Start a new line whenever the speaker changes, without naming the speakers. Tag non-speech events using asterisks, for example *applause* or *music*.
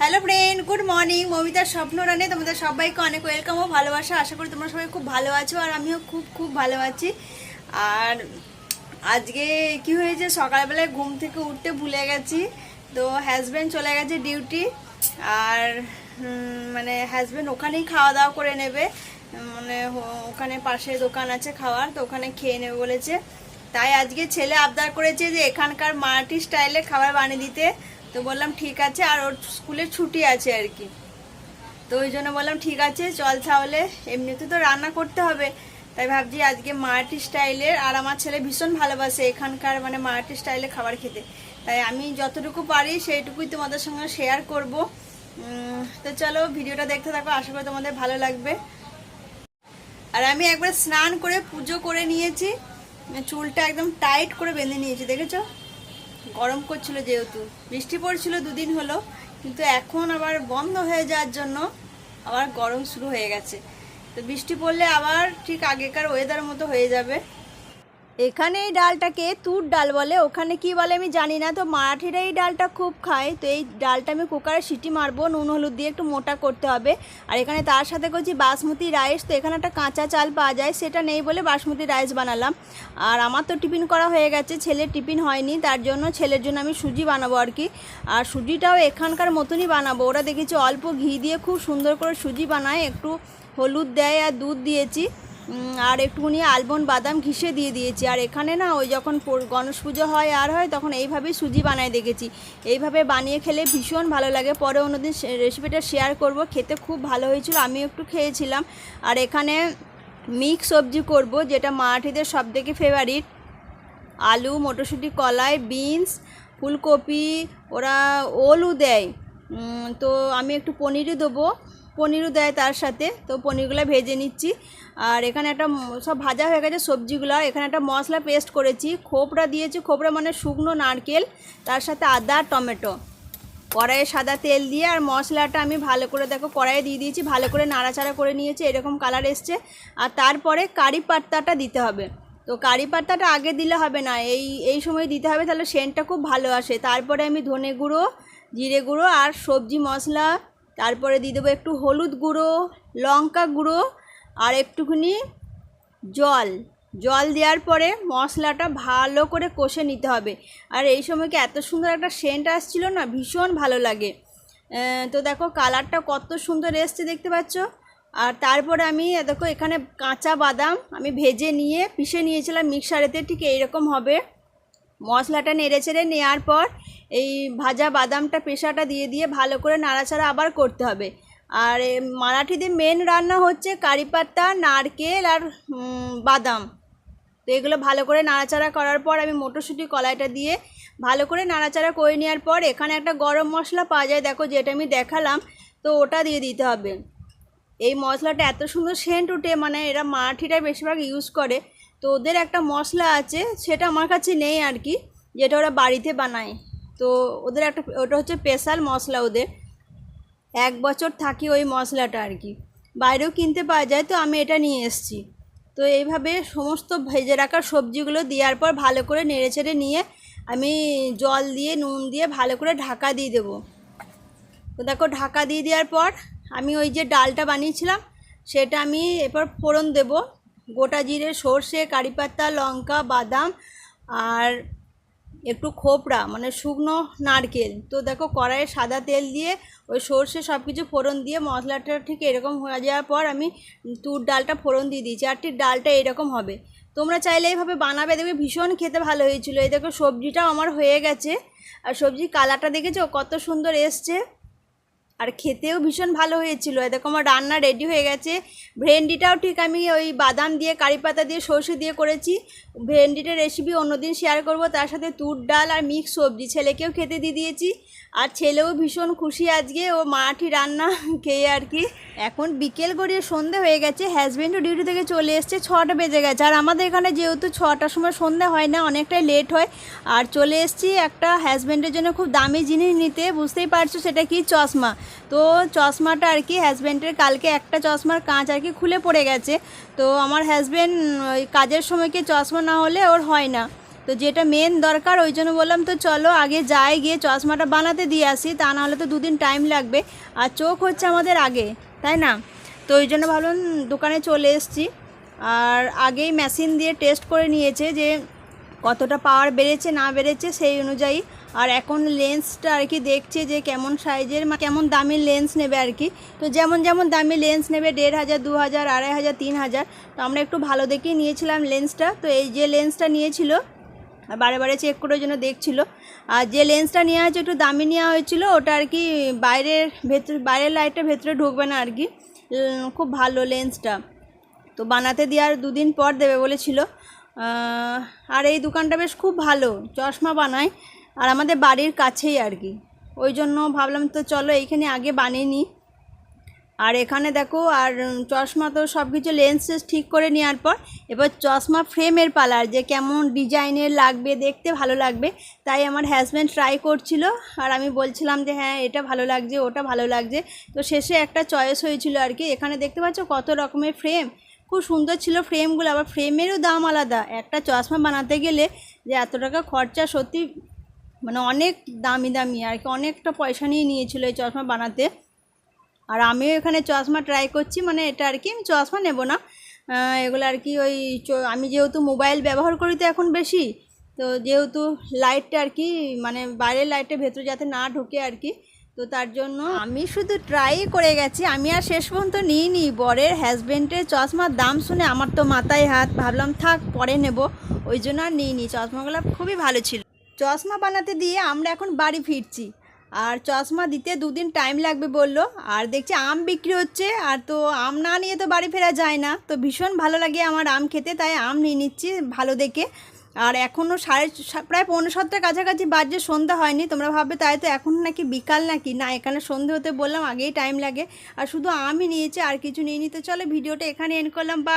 Hello friend good morning মমিতার স্বপ্ন রানে, তোমাদের সবাইকে অনেক ওয়েলকাম ও ভালোবাসা। আশা করি তোমরা সবাই খুব ভালো আছো আর আমিও খুব খুব ভালো আছি। আর আজকে কি হয়েছে? সকালবেলায় ঘুম থেকে উঠতে ভুলে গেছি। তো হাজব্যান্ড চলে গেছে ডিউটি আর মানে হাজব্যান্ড ওখানেই খাওয়া দাওয়া করে নেবে। মানে ওখানে পাশে দোকান আছে খাওয়ার, তো ওখানে খেয়ে নেবে বলেছে। তাই আজকে ছেলে আবদার করেছে যে এখানকার মারাঠি স্টাইলে খাবার বানিয়ে দিতে। তো বললাম, ঠিক আছে। আর ওর স্কুলে ছুটি আছে আর কি। তো ওই জন্য বললাম, ঠিক আছে, চল তাহলে। এমনিতে তো রান্না করতে হবে। তাই ভাবছি আজকে মারাঠি স্টাইলের, আর আমার ছেলে ভীষণ ভালোবাসে এখানকার মানে মারাঠি স্টাইলে খাবার খেতে। তাই আমি যতটুকু পারি সেইটুকুই তোমাদের সঙ্গে শেয়ার করব। তো চলো ভিডিওটা দেখতে থাকো, আশা করি তোমাদের ভালো লাগবে। আর আমি একবার স্নান করে পুজো করে নিয়েছি। চুলটা একদম টাইট করে বেঁধে নিয়েছি, দেখেছ? গরম করছিল যেহেতু। বৃষ্টি পড়ছিল দুদিন হলো, কিন্তু এখন আবার বন্ধ হয়ে যাওয়ার জন্য আবার গরম শুরু হয়ে গেছে। তো বৃষ্টি পড়লে আবার ঠিক আগেকার ওয়েদার মতো হয়ে যাবে। এখানে এই ডালটাকে তুর ডাল বলে, ওখানে কি বলে আমি জানি না, তো মারাঠিরা এই ডালটা খুব খায়, তো এই ডালটা আমি কুকারে সিটি মারবো, নুন, হলুদ দিয়ে একটু মোটা করতে হবে। আর এখানে তার সাথে করছি বাসমতি রাইস, তো এখানে একটা কাঁচা চাল পাওয়া যায়, সেটা নেই বলে বাসমতি রাইস বানালাম। আর আমার তো টিফিন করা হয়ে গেছে, ছেলের টিফিন হয়নি, তার জন্য ছেলের জন্য আমি সুজি বানাবো আর কি। আর সুজিটাও এখানকার মতনই বানাবো, ওরা দেখেছি অল্প ঘি দিয়ে খুব সুন্দর করে সুজি বানায়, একটু হলুদ দেয় আর দুধ দিয়েছি। আর একটুখানি আলমন্ড বাদাম ঘিসে দিয়ে দিয়েছি। আর এখানে না, ওই যখন গণেশ পুজো হয় আর হয়, তখন এইভাবেই সুজি বানায় দেখেছি। এইভাবে বানিয়ে খেলে ভীষণ ভালো লাগে। পরে অন্যদিন রেসিপিটা শেয়ার করব। খেতে খুব ভালো হয়েছিল আমি একটু খেয়েছিলাম। আর এখানে মিক্স সবজি করব, যেটা মারাঠিদের সব থেকে ফেভারিট আলু, মটরশুঁটি, কলাই বিনস ফুলকপি, ওরা ওলও দেয়। তো আমি একটু পনিরও দেবো। পনিরও দেয় তার সাথে। তো পনিরগুলো ভেজে নিচ্ছি। আর এখানে একটা সব ভাজা হয়ে গেছে সবজিগুলো। এখানে একটা মশলা পেস্ট করেছি। খোপড়া দিয়েছি। খোপড়া মানে শুকনো নারকেল, তার সাথে আদা আর টমেটো। কড়াইয়ে সাদা তেল দিয়ে আর মশলাটা আমি ভালো করে দেখো কড়াইয়ে দিয়ে দিয়েছি। ভালো করে নাড়াচাড়া করে নিয়েছি। এরকম কালার এসছে। আর তারপরে কারি পাত্তাটা দিতে হবে। তো কারি পাত্তাটা আগে দিলে হবে না। এই এই সময় দিতে হবে, তাহলে সেন্টটা খুব ভালো আসে। তারপরে আমি ধনে গুঁড়ো, জিরে গুঁড়ো আর সবজি মশলা তারপরে দিয়ে দেবো একটু হলুদ গুঁড়ো, লঙ্কা গুঁড়ো আর একটুখানি জল। জল দেওয়ার পরে মশলাটা ভালো করে কষে নিতে হবে। আর এই সময় কি এত সুন্দর একটা সেন্ট আসছিল না? ভীষণ ভালো লাগে। তো দেখো কালারটা কত সুন্দর এসছে দেখতে পাচ্ছ? আর তারপরে আমি দেখো এখানে কাঁচা বাদাম আমি ভেজে নিয়ে, পিষে নিয়েছিলাম মিক্সারেতে, ঠিক এইরকম হবে। মশলাটা নেড়ে চেড়ে নেওয়ার পর এই ভাজা বাদামটা পেশাটা দিয়ে দিয়ে ভালো করে নাড়াচাড়া আবার করতে হবে। আর মারাঠিদের মেন রান্না হচ্ছে কারি পাত্তা নারকেল আর বাদাম। তো এগুলো ভালো করে নাড়াচাড়া করার পর আমি মটরশুঁটি কলাইটা দিয়ে ভালো করে নাড়াচাড়া করে নেওয়ার পর এখানে একটা গরম মশলা পাওয়া যায়। দেখো যেটা আমি দেখালাম, তো ওটা দিয়ে দিতে হবে। এই মশলাটা এত সুন্দর সেন্ট উঠে মানে এরা মারাঠিটাই বেশিরভাগ ইউজ করে। তো ওদের একটা মশলা আছে, সেটা আমার কাছে নেই আর কি যেটা ওরা বাড়িতে বানায়। তো ওদের একটা, ওটা হচ্ছে স্পেশাল মশলা ওদের। এক বছর থাকি ওই মশলাটা আর কি বাইরেও কিনতে পাওয়া যায়, তো আমি এটা নিয়ে এসেছি। তো এইভাবে সমস্ত ভেজে রাখা সবজিগুলো দেওয়ার পর ভালো করে নেড়ে চেড়ে নিয়ে আমি জল দিয়ে, নুন দিয়ে ভালো করে ঢাকা দিয়ে দেবো। তো দেখো ঢাকা দিয়ে দেওয়ার পর আমি ওই যে ডালটা বানিয়েছিলাম, সেটা আমি এরপর ফোড়ন দেব। গোটা জিরে, সর্ষে কারি পাতা লঙ্কা, বাদাম আর একটু খোপড়া মানে শুকনো নারকেল। তো দেখো কড়াইয়ে সাদা তেল দিয়ে ওই সর্ষে সব কিছু ফোড়ন দিয়ে মশলাটা ঠিক এরকম হয়ে যাওয়ার পর আমি তুর ডালটা ফোড়ন দিয়ে দিয়েছি। আর ঠিক ডালটা এরকম হবে। তোমরা চাইলে এইভাবে বানাবে, দেখবে ভীষণ খেতে ভালো হয়েছিল। এই দেখো সবজিটাও আমার হয়ে গেছে। আর সবজির কালারটা দেখেছ? কত সুন্দর এসছে। আর খেতেও ভীষণ ভালো হয়েছিল। দেখো আমার রান্না রেডি হয়ে গেছে। ভেন্ডিটাও ঠিক আমি ওই বাদাম দিয়ে, কারি পাতা দিয়ে, সর্ষে দিয়ে করেছি। ভেন্ডিটার রেসিপি অন্যদিন শেয়ার করব। তার সাথে তুর ডাল আর মিক্স সবজি। ছেলেকেও খেতে দিয়ে দিয়েছি। আর ছেলেও ভীষণ খুশি আজকে। ও মাঠি রান্না *laughs* খেয়ে আর কি। এখন বিকেল গড়িয়ে সন্ধে হয়ে গেছে। হাজব্যান্ডও ডিউটি থেকে চলে এসছে। ছটা বেজে গেছে। আর আমাদের এখানে যেহেতু ছটার সময় সন্ধে হয় না, অনেকটাই লেট হয়। আর চলে এসছি একটা হাজব্যান্ডের জন্য খুব দামি জিনিস নিতে। বুঝতেই পারছ সেটা কি চশমা? তো চশমাটা আর কি হাজব্যান্ডের কালকে একটা চশমার কাঁচ আর কি খুলে পড়ে গেছে। তো আমার হাজব্যান্ড ওই কাজের সময় কি চশমা না হলে ওর হয় না। তো যেটা মেন দরকার, ওই জন্য বললাম তো চলো আগে যাই, গিয়ে চশমাটা বানাতে দিয়ে আসি, তা না হলে তো দুদিন টাইম লাগবে। আর চোখ হচ্ছে আমাদের আগে, তাই না? তো ওই জন্য ভাবলাম দোকানে চলে এসেছি। আর আগেই মেশিন দিয়ে টেস্ট করে নিয়েছে যে কতটা পাওয়ার বেড়েছে, না বেড়েছে, সেই অনুযায়ী আর এখন লেন্সটা আর কি দেখছে যে কেমন সাইজের কেমন দামি লেন্স নেবে আর কি। তো যেমন যেমন দামি লেন্স নেবে দেড় হাজার দু হাজার আড়াই হাজার তিন হাজার তো আমরা একটু ভালো দেখেই নিয়েছিলাম লেন্সটা তো এই যে লেন্সটা নিয়েছিল, বারে বারে চেক করার জন্য দেখছিল। আর যে লেন্সটা নেওয়া হয়েছে, একটু দামি নেওয়া হয়েছিল, ওটা আর কি বাইরের ভেতর, বাইরের লাইটটা ভেতরে ঢুকবে না আর কি। খুব ভালো লেন্সটা তো বানাতে দেওয়ার দুদিন পর দেবে বলেছিল। আর এই দোকানটা বেশ খুব ভালো, চশমা বানায়। আর আমাদের বাড়ির কাছেই আর কি। ওই জন্য ভাবলাম তো চলো এইখানে আগে বানিয়ে নিই। আর এখানে দেখো, আর চশমা তো সব কিছু লেন্স ঠিক করে নেওয়ার পর, এবার চশমা ফ্রেমের পালার যে কেমন ডিজাইনের লাগবে, দেখতে ভালো লাগবে। তাই আমার হাজব্যান্ড ট্রাই করছিল, আর আমি বলছিলাম যে হ্যাঁ এটা ভালো লাগছে, ওটা ভালো লাগছে। তো শেষে একটা চয়েস হয়েছিল আর কি। এখানে দেখতে পাচ্ছ কত রকমের ফ্রেম খুব সুন্দর ছিল ফ্রেমগুলো আবার ফ্রেমেরও দাম আলাদা। একটা চশমা বানাতে গেলে যে এত টাকা খরচা সত্যি মানে অনেক দামি দামি আর কি, অনেকটা পয়সা নিয়ে নিয়েছিল এই চশমা বানাতে। আর আমিও এখানে চশমা ট্রাই করছি মানে এটা আর কি, আমি চশমা নেব না। এগুলো আর কি ওই আমি যেহেতু মোবাইল ব্যবহার করি তো এখন বেশি, তো যেহেতু লাইটটা আর কি মানে বাইরের লাইটের ভেতরে যাতে না ঢোকে আর কি, তো তার জন্য আমি শুধু ট্রাই করে গেছি। আমি আর শেষ পর্যন্ত নিইনি, বরের হাজব্যান্ডের চশমার দাম শুনে আমার তো মাথায় হাত, ভাবলাম থাক পরে নেব, ওই জন্য আর নিইনি। চশমাগুলো খুবই ভালো ছিল। চশমা বানাতে দিয়ে আমরা এখন বাড়ি ফিরছি। আর চশমা দিতে দুদিন টাইম লাগবে বলল। আর দেখছি আম বিক্রি হচ্ছে। আর তো আম না নিয়ে তো বাড়ি ফেরা যায় না। তো ভীষণ ভালো লাগে আমার আম খেতে, তাই আম নিয়ে নিচ্ছি ভালো দেখে। আর এখনও সাড়ে প্রায় পনেরো সাতটার কাছাকাছি বাজে সন্ধ্যা হয়নি। তোমরা ভাববে তাই তো এখন নাকি বিকাল নাকি? না, এখানে সন্ধে হতে বললাম, আগেই টাইম লাগে। আর শুধু আমই নিয়েছি, আর কিছু নিয়ে নিতে চলে ভিডিওটা এখানে এন্ড করলাম। বা